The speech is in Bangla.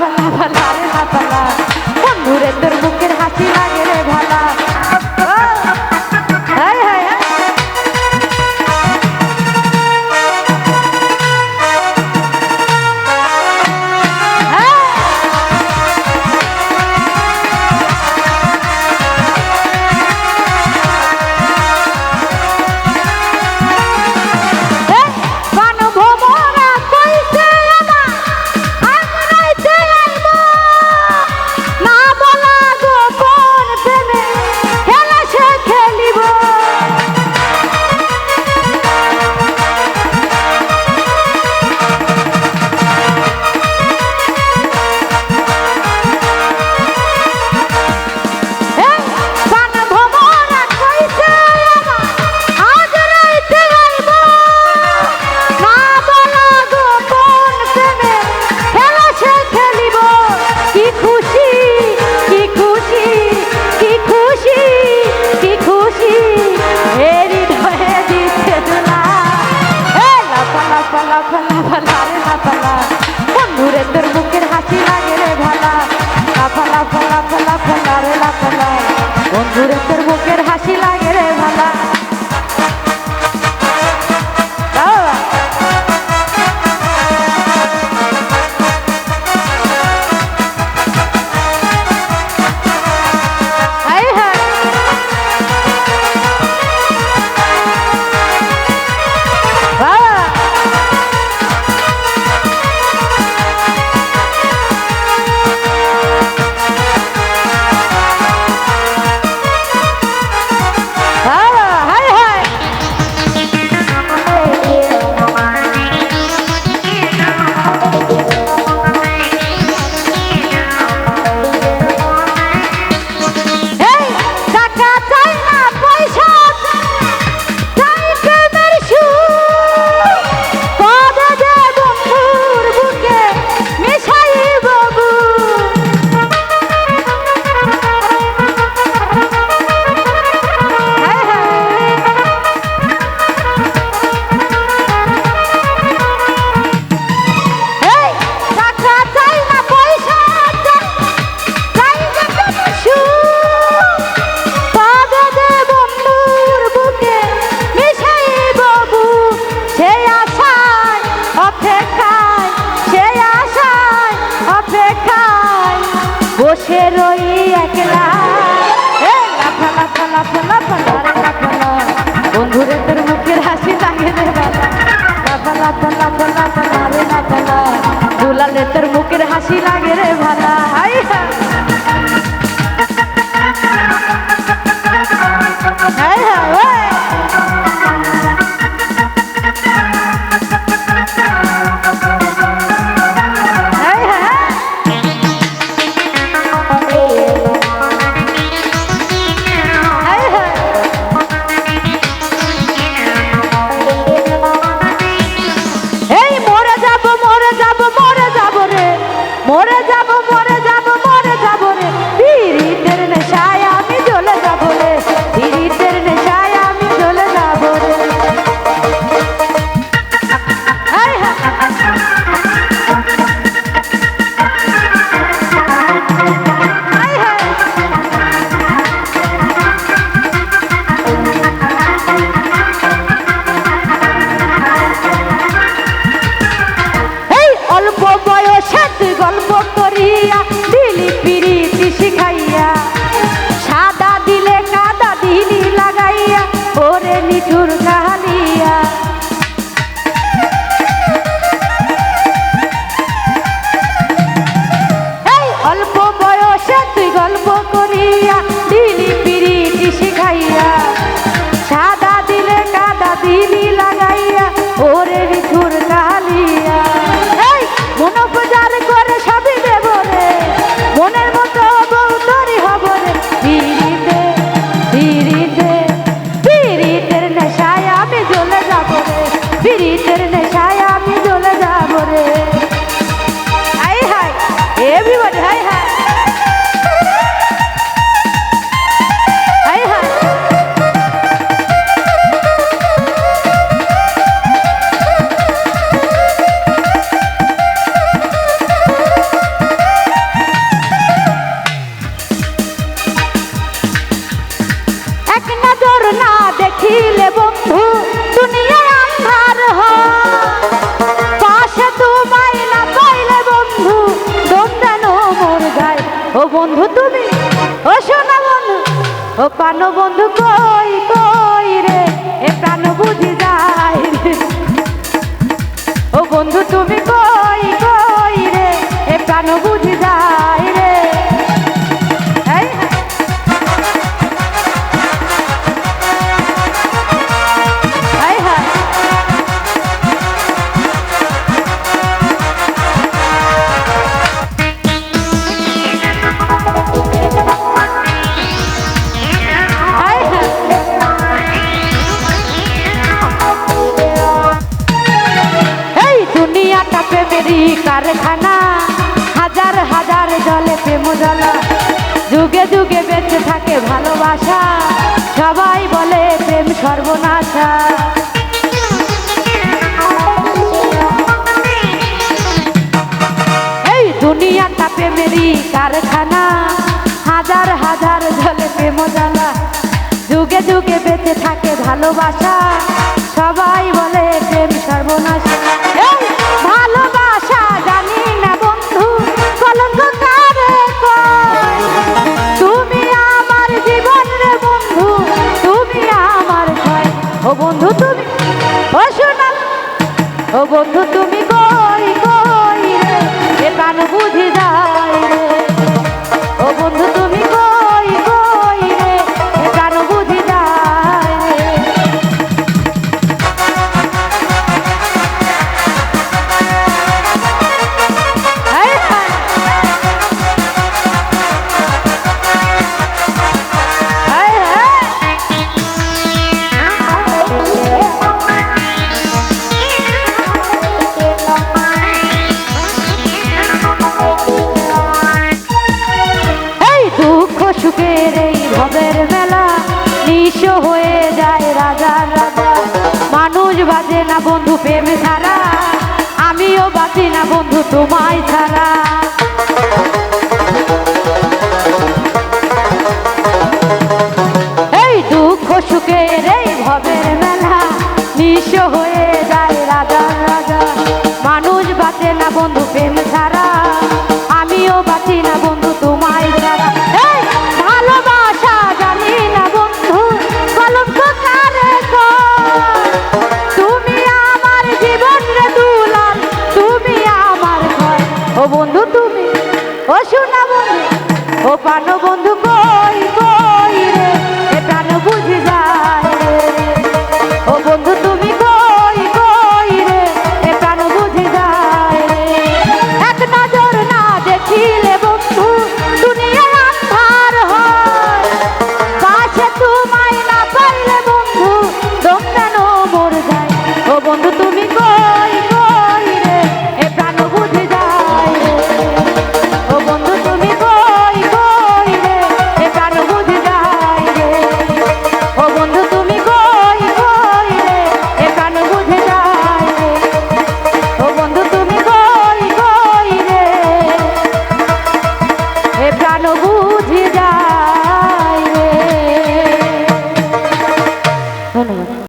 ভালা ভালা লাফ লাফ লাফ রই একলা। লাফা লাফা লাফা ও বন্ধু তুমি, ও শোনা বন্ধু, ও পানো বন্ধু কই কই রে? এ প্রাণ বুঝি ভালোবাসা, সবাই বলে প্রেম সর্বনাশ। ভালোবাসা জানি না বন্ধু তুমি আমার জীবন বন্ধু, তুমি আমার ভয়। ও বন্ধু তুমি, ও ও বন্ধু তুমি কই কই রে? এ বুঝি যায় রে। ও বন্ধু ভবের মেলা নিঃস্ব হয়ে যায় রাজা রাজা। মানুষ বাজে না বন্ধু প্রেম ছাড়া। আমিও বাঁচি না বন্ধু তোমায় ছাড়া।